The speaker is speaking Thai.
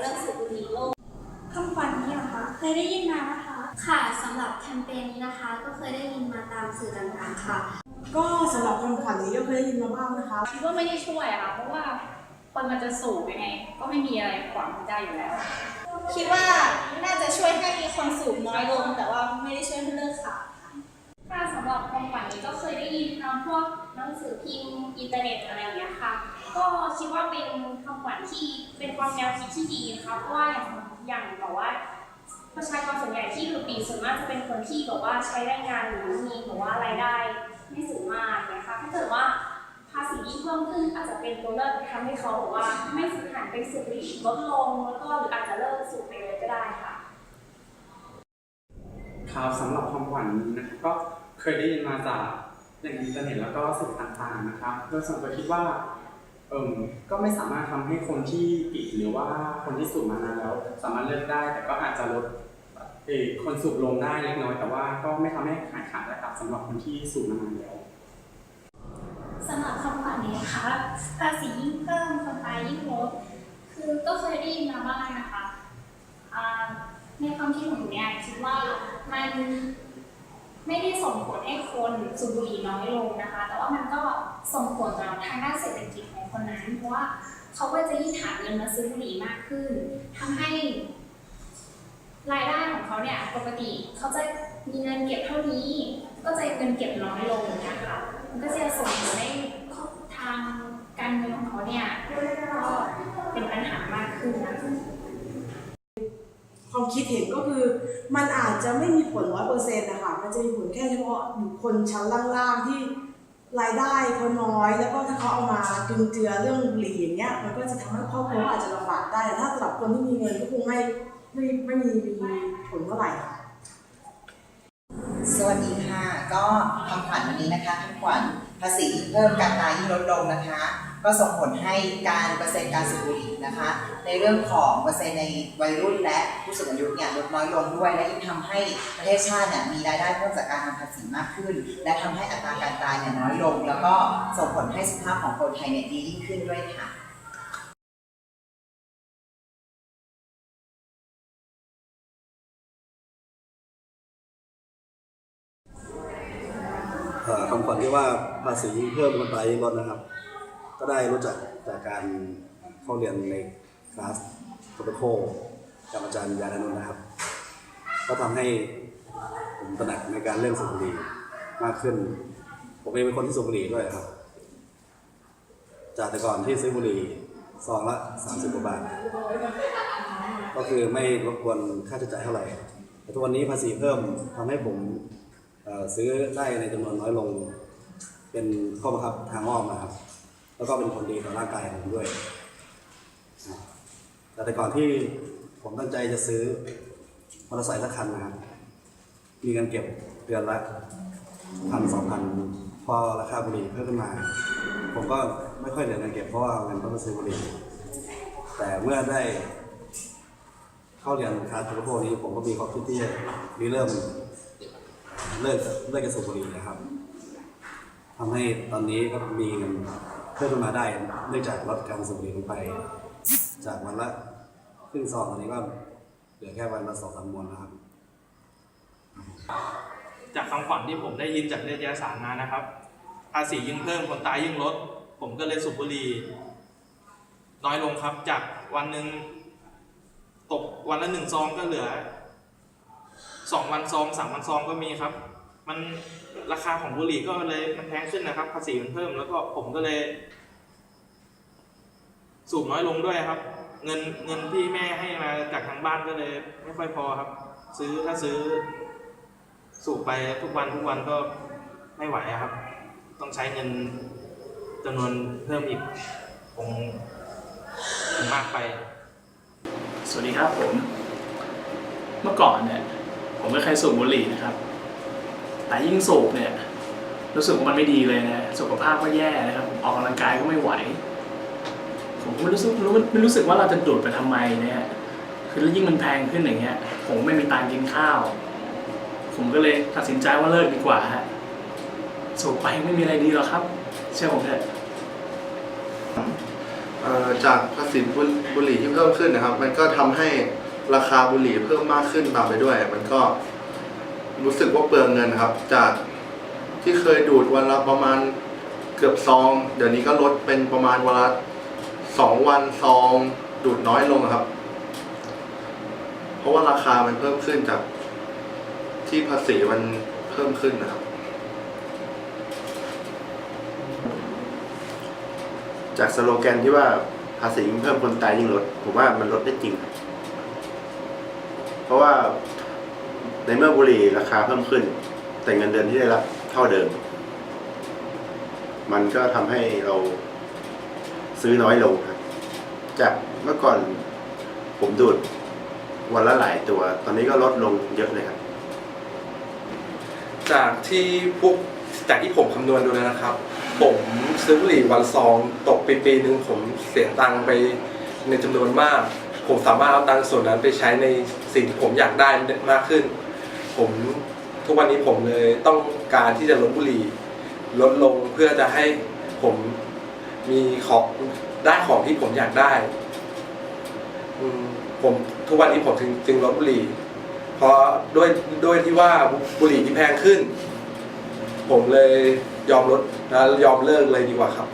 เลิกสูบบุหรี่โลกคำขวัญนี้เหรอคะเคยได้ยินมานะคะ ค่ะสำหรับแคมเปญนี้นะคะ ก็เคยได้ยินมาตามสื่อต่างๆค่ะ ก็สำหรับคำขวัญนี้ก็เคยได้ยินมาบ้างนะคะ คิดว่าไม่ได้ช่วยอะค่ะ เพราะว่าคนมันจะสูบยังไง ก็ไม่มีอะไรขวางได้อยู่แล้ว คิดว่าน่าจะช่วยให้คนสูบน้อยลง แต่ว่าไม่ได้ช่วยให้เลิกขายถ้าสำหรับความฝันนี้ก็เคยได้ยินตามพวกหนังสือพิมพ์อินเทอร์เน็ตอะไรอย่างเงี้ยค่ะ ก็คิดว่าเป็นคำขวัญที่เป็นความแนวคิดที่ดีนะคะเพราะว่าอย่างอย่างแบบว่า ประชากรส่วนใหญ่ที่ดูปีส่วนมากจะเป็นคนที่แบบว่าใช้แรงงานหรือมีแบบว่ารายได้ไม่สูงมากนะคะถ้าเกิดว่าภาษียิ่เพิ่มขึ้นอาจจะเป็นตัวเลือกทำให้เขาแบบว่าไม่สูญหันไปสูบบุหรี่ลดลงแล้วก็หรืออาจจะเลิกสูบไปเลยก็ได้ค่ะ ครับสำหรับความฝันนี้นะครับก็เคยได้ยินมาจากอย่างอินเทอร์เน็ตแล้วก็สื่อต่างๆนะครับ โดยส่วนตัวคิดว่า เอิมก็ไม่สามารถทำให้คนที่ติดหรือว่าคนที่สูบมานานแล้ว สามารถเลิกได้ แต่ก็อาจจะลดเออคนสูบลงได้เล็กน้อย แต่ว่าก็ไม่ทำให้หายขาดนะครับสำหรับคนที่สูบมานานแล้ว สำหรับคำขวัญนี้นะคะภาษียิ่งเพิ่มคนตายยิ่งลดคือก็เคยได้ยินมาบ้างนะคะอ่าในความคิดของหนูเนี่ยคิดว่ามันไม่ได้ส่งผลให้คนสูบบุหรี่น้อยลงนะคะ แต่ว่ามันก็ ส่งผลต่อทางด้านเศรษฐกิจของคนนั้น เพราะว่าเขาก็จะยิ่งหาเงินมาซื้อบุหรี่มากขึ้นทำให้รายได้ของเขาเนี่ยปกติเขาจะมีเงินเก็บเท่านี้ ก็จะเงินเก็บน้อยลงนะคะมันก็จะส่งผลให้ทางการเงินของเขาเนี่ยก็เป็นปัญหามากขึ้นนะความคิดเห็นก็คือมันอาจจะไม่มีผลร้อยเปอร์เซ็นต์นะคะมันจะมีผลแค่เฉพาะบุคคลชั้นล่างๆที่ รายได้เขาน้อย แล้วก็ถ้าเขาเอามาจุนเจือเรื่องบุหรี่อย่างเงี้ยมันก็จะทำให้ครอบครัวอาจจะลำบากได้แต่ถ้าสำหรับคนที่มีเงินก็คงไม่ไม่ไม่มีผลเท่าไหร่ค่ะ สวัสดีค่ะ ก็คำขวัญวันนี้นะคะคำขวัญภาษีเพิ่มการตายยิ่งลดลงนะคะ ก็ส่งผลให้การเปอร์เซ็นต์การสูบบุหรี่นะคะ ในเรื่องของเปอร์เซ็นต์ในวัยรุ่นและผู้สูงอายุเนี่ยลดน้อยลงด้วย และยิ่งทำให้ประเทศชาติเนี่ยมีรายได้เพิ่มจากการทำภาษีมากขึ้น และทำให้อัตราการตายเนี่ยน้อยลง แล้วก็ส่งผลให้สุขภาพของคนไทยเนี่ยดียิ่งขึ้นด้วยค่ะคำขวัญที่ว่าภาษียิ่งเพิ่มคนตายยิ่งลดนะครับ ก็ได้รู้จักจากการเข้าเรียนในคลาสโปรโตโคกับอาจารย์ยานนท์นะครับ ก็ทำให้ผมตระหนักในการเรื่องสูบบุหรี่มากขึ้น ผมเองเป็นคนที่สูบบุหรี่ด้วยครับ จากแต่ก่อนที่ซื้อบุหรี่ซองละ30กว่าบาท ก็คือไม่รบกวนค่าใช้จ่ายเท่าไหร่ แต่ทุกวันนี้ภาษีเพิ่มทำให้ผมซื้อได้ในจำนวนน้อยลง เป็นข้อบังคับทางอ้อมนะครับ แล้วก็เป็นผลดีต่อร่างกายของผมด้วยนะแต่แต่ก่อนที่ผมตั้งใจจะซื้อมอเตอร์ไซค์สักคันนะครับ มีเงินเก็บเดือนละพันสองพันพอราคาบุหรี่เพิ่มขึ้นมา ผมก็ไม่ค่อยเหลือเงินเก็บเพราะว่าเงินต้องไปซื้อบุหรี่แต่เมื่อได้เข้าเรียนคลาสโปรโตโคนี้ผมก็มีความคิดที่จะริเริ่มเลิกเลิกกระสูบบุหรี่นะครับทำให้ตอนนี้ก็มีเงิน เพิ่มขึ้นมาได้เนื่องจากลดการสูบบุหรี่ลงไป จากวันละครึ่งซองตอนนี้ก็เหลือแค่วันละสองสามมวนนะครับ จากคำขวัญที่ผมได้ยินจากนิตยสารมานะครับ ภาษียิ่งเพิ่มคนตายยิ่งลด ผมก็เลยสูบบุหรี่น้อยลงครับ จากวันหนึ่งตกวันละหนึ่งซองก็เหลือสองวันซองสามวันซองก็มีครับ มันราคาของบุหรี่ก็เลยมันแพงขึ้นนะครับ ภาษีมันเพิ่มแล้วก็ผมก็เลย สูบน้อยลงด้วยครับ เงินเงินที่แม่ให้มาจากทางบ้านก็เลย ไม่ค่อยพอครับ ซื้อถ้าซื้อ สูบไปทุกวันทุกวันก็ไม่ไหวครับ ต้องใช้เงินจำนวนเพิ่มอีกคงคงมากไป สวัสดีครับผม เมื่อก่อนเนี่ยผมก็เคยสูบบุหรี่นะครับ แต่ยิ่งสูบเนี่ยรู้สึกว่ามันไม่ดีเลยนะสุขภาพก็แย่นะครับออกกำลังกายก็ไม่ไหว ผมไม่รู้สึกรู้ไม่รู้สึกว่าเราจะดูดไปทำไมเนี่ยคือยิ่งมันแพงขึ้นอย่างเงี้ย ผมไม่มีตังค์กินข้าว ผมก็เลยตัดสินใจว่าเลิกดีกว่าฮะสูบไปไม่มีอะไรดีหรอกครับ เชื่อผมเถอะจากภาษีบุบุหรี่ที่เพิ่มขึ้นนะครับ มันก็ทำให้ราคาบุหรี่เพิ่มมากขึ้นตามไปด้วย มันก็ รู้สึกว่าเปลืองเงินครับ จากที่เคยดูดวันละประมาณเกือบซอง เดี๋ยวนี้ก็ลดเป็นประมาณวันละสองวันซอง ดูดน้อยลงครับ เพราะว่าราคามันเพิ่มขึ้นจาก ที่ภาษีมันเพิ่มขึ้นนะครับ จากสโลแกนที่ว่าภาษียิ่งเพิ่มคนตายยิ่งลด ผมว่ามันลดได้จริง เพราะว่า ในเมื่อบุหรี่ราคาเพิ่มขึ้น แต่เงินเดือนที่ได้รับเท่าเดิม มันก็ทำให้เราซื้อน้อยลงครับจากเมื่อก่อนผมดูดวันละหลายตัว ตอนนี้ก็ลดลงเยอะเลยครับ จากที่พวกจากที่ผมคำนวณดูนะครับ ผมซื้อบุหรี่วันซองตกไปปีหนึ่งผมเสียตังค์ไปในจำนวนมาก ผมสามารถเอาตังค์ส่วนนั้นไปใช้ในสิ่งที่ผมอยากได้มากขึ้น ผมทุกวันนี้ผมเลยต้องการที่จะลดบุหรี่ลดลงเพื่อจะให้ผมมีของได้ของที่ผมอยากได้ผมทุกวันนี้ผมถึงจึงลดบุหรี่เพราะด้วยด้วยที่ว่าบุหรี่ที่แพงขึ้น ผมเลยยอมลดและยอมเลิกเลยดีกว่าครับ